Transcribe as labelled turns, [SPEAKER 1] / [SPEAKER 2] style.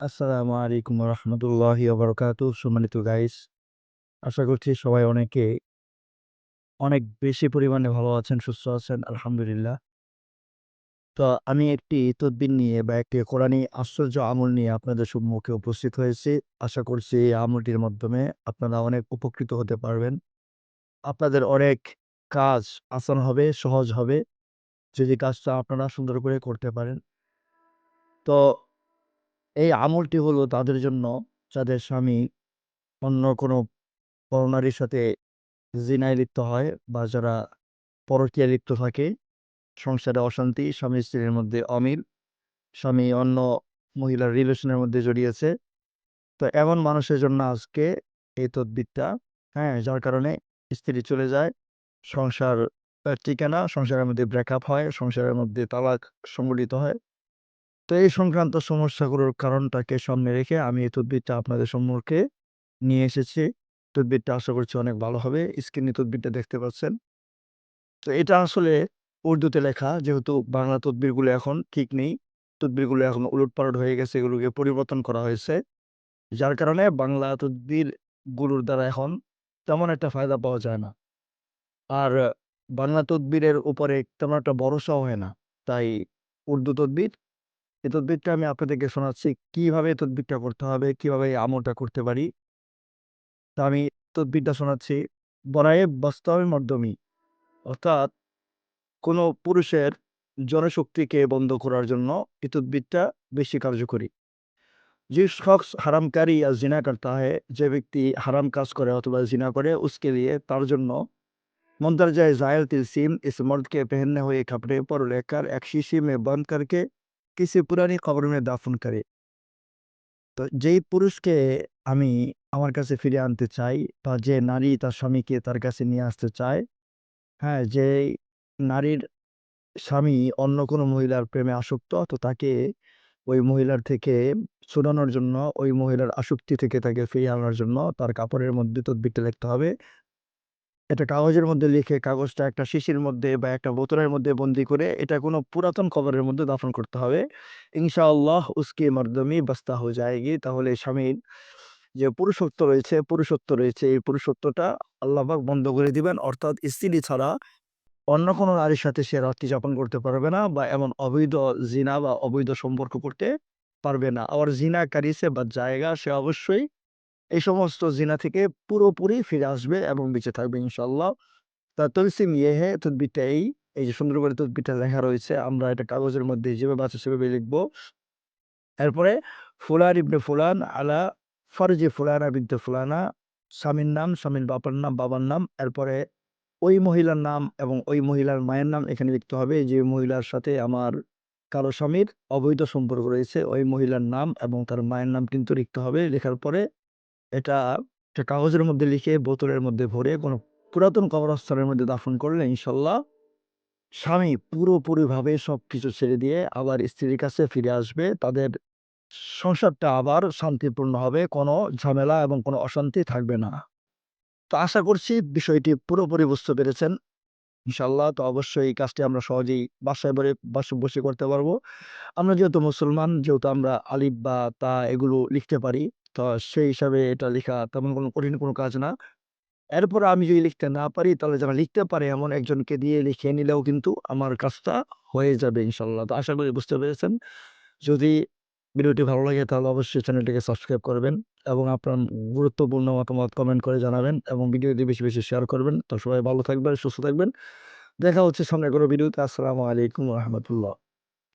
[SPEAKER 1] আসসালামু আলাইকুম রহমতুল্লাহি বারকাতু সম্মানিত গাইস আশা করছি সবাই অনেকে অনেক বেশি পরিমাণে ভালো আছেন, সুস্থ আছেন, আলহামদুলিল্লাহ। তো আমি একটি তদ্বির নিয়ে বা একটি কোরআনী আশ্চর্য আমল নিয়ে আপনাদের সম্মুখে উপস্থিত হয়েছি। আশা করছি এই আমলটির মাধ্যমে আপনারা অনেক উপকৃত হতে পারবেন। আপনাদের অনেক কাজ আসান হবে, সহজ হবে। যদি কাজটা আপনারা সুন্দর করে করতে পারেন। তো এই আমলটি হলো তাদের জন্য, যাদের স্বামী অন্য কোনো পরনারীর সাথে জিনায় লিপ্ত হয় বা যারা পরকীয়ায় লিপ্ত থাকে, সংসারে অশান্তি, স্বামী স্ত্রীর মধ্যে অমিল, স্বামী অন্য মহিলার রিলেশনের মধ্যে জড়িয়েছে। তো এমন মানুষের জন্য আজকে এই তদ্বিরটা হ্যাঁ যার কারণে স্ত্রী চলে যায়, সংসার ঠিকানা সংসারের মধ্যে ব্রেকআপ হয়, সংসারের মধ্যে তালাক সংগঠিত হয়। তো এই সংক্রান্ত সমস্যাগুলোর কারণটাকে সামনে রেখে আমি এই তদ্বিরটা আপনাদের সম্মুখে নিয়ে এসেছি। তদ্বিরটা আশা করছি অনেক ভালো হবে। স্ক্রিনে তদ্বিরটা দেখতে পাচ্ছেন। তো এটা আসলে উর্দুতে লেখা, যেহেতু বাংলা তদ্বিরগুলো এখন ঠিক নেই। তদ্বিরগুলো এখন উলটপালট হয়ে গেছে, এগুলোকে পরিবর্তন করা হয়েছে। যার কারণে বাংলা তদ্বিরগুলোর দ্বারা এখন তেমন একটা ফায়দা পাওয়া যায় না। আর বাংলা তদ্বিরের উপরে তেমন একটা ভরসাও হয় না। তাই উর্দু তদ্বির এই তদ্বিরটা আমি আপনাদেরকে শোনাচ্ছি কিভাবে এই তদ্বিরটা করতে হবে কিভাবে এই আমলটা করতে পারি তা আমি তদ্বিরটা শোনাচ্ছি বনায়ে বাস্তবের মাধ্যমে অর্থাৎ কোনো পুরুষের জনশক্তিকে বন্ধ করার জন্য এই তদ্বিরটা বেশি কার্যকরী যে শখস হারামকারী আর জিনা করতা হয় যে ব্যক্তি হারাম কাজ করে অথবা জিনা করে उसके लिए তার জন্য मंदरजा ज़ायल तिलसीम इस मर्द के पहनने हुए कपड़े पर लेकर एक शीशी में बंद करके किसी पुरानी कब्र में दाफन करे তো যেই পুরুষকে আমি আমার কাছে ফিরে আনতে চাই বা যে নারী তার স্বামীকে তার কাছে নিয়ে আসতে চায় হ্যাঁ যে নারীর স্বামী অন্য কোনো মহিলার প্রেমে আসক্ত তো তাকে ওই মহিলার থেকে ছুড়ানোর জন্য ওই মহিলার আসক্তি থেকে তাকে ফিরিয়ে আনার জন্য তার কাপড়ের মধ্যে তদবিরটা লিখতে হবে এটা কাগজের মধ্যে লিখে, কাগজটা একটা শিশির মধ্যে বা একটা বোতলের মধ্যে বন্দি করে এটা কোনো পুরাতন কবরের মধ্যে দাফন করতে হবে। ইনশাআল্লাহ উসকে মর্দমি বাস্তা হয়ে যায়গি তাহলে স্বামীর যে পুরুষত্ব রয়েছে পুরুষত্ব রয়েছে, এই পুরুষত্বটা আল্লাহবাক বন্ধ করে দিবেন। অর্থাৎ স্ত্রী ছাড়া অন্য কোনো নারীর সাথে সে রাত্রি যাপন করতে পারবে না বা এমন অবৈধ জিনা বা অবৈধ সম্পর্ক করতে পারবে না। আবার জিনাকারী সে বা জায়গা সে অবশ্যই এই সমস্ত জিনা থেকে পুরোপুরি ফিরে আসবে এবং বেঁচে থাকবে ইনশাল্লাহ। তা তলসিম ইয়ে হে তদবিরটা এই এই যে সুন্দর করে তদবিরটা লেখা রয়েছে, আমরা এটা কাগজের মধ্যে যেভাবে আছে সেভাবে লিখব। এরপরে ফুলান ইবনে ফুলান আলা ফরজে ফুলানা বিনতে ফুলানা, স্বামীর নাম, স্বামীর বাবার নাম বাবার নাম, এরপরে ওই মহিলার নাম এবং ওই মহিলার মায়ের নাম এখানে লিখতে হবে, যে মহিলার সাথে আমার কারও স্বামীর অবৈধ সম্পর্ক রয়েছে, ওই মহিলার নাম এবং তার মায়ের নাম কিন্তু লিখতে হবে। লেখার পরে এটা একটা কাগজের মধ্যে লিখে বোতলের মধ্যে ভরে কোনো পুরাতন কবরস্থানের মধ্যে দাফন করলে ইনশাল্লাহ স্বামী পুরোপুরিভাবে সবকিছু ছেড়ে দিয়ে আবার স্ত্রীর কাছে ফিরে আসবে। তাদের সংসারটা আবার শান্তিপূর্ণ হবে, কোনো ঝামেলা এবং কোনো অশান্তি থাকবে না। তো আশা করছি বিষয়টি পুরোপুরি বুঝতে পেরেছেন। ইনশাল্লাহ তো অবশ্যই এই কাজটি আমরা সহজেই বাসায় বসে বাসে বসে করতে পারব। আমরা যেহেতু মুসলমান, যেহেতু আমরা আলিফ বা তা এগুলো লিখতে পারি, তো সেই হিসাবে এটা লেখা তেমন কোনো কঠিন কোনো কাজ না। এরপর আমি যদি লিখতে না পারি, তাহলে যারা লিখতে পারে এমন একজনকে দিয়ে লিখে নিলেও কিন্তু আমার কাজটা হয়ে যাবে ইনশাল্লাহ। তো আশা করি বুঝতে পেরেছেন। যদি ভিডিওটি ভালো লাগে তাহলে অবশ্যই চ্যানেলটিকে সাবস্ক্রাইব করবেন। এবং আপনার গুরুত্বপূর্ণ মতামত কমেন্ট করে জানাবেন এবং ভিডিওটি বেশি বেশি শেয়ার করবেন। তো সবাই ভালো থাকবেন, সুস্থ থাকবেন। দেখা হচ্ছে সঙ্গে কোনো ভিডিওতে আসসালামু আলাইকুম রহমতুল্লাহ।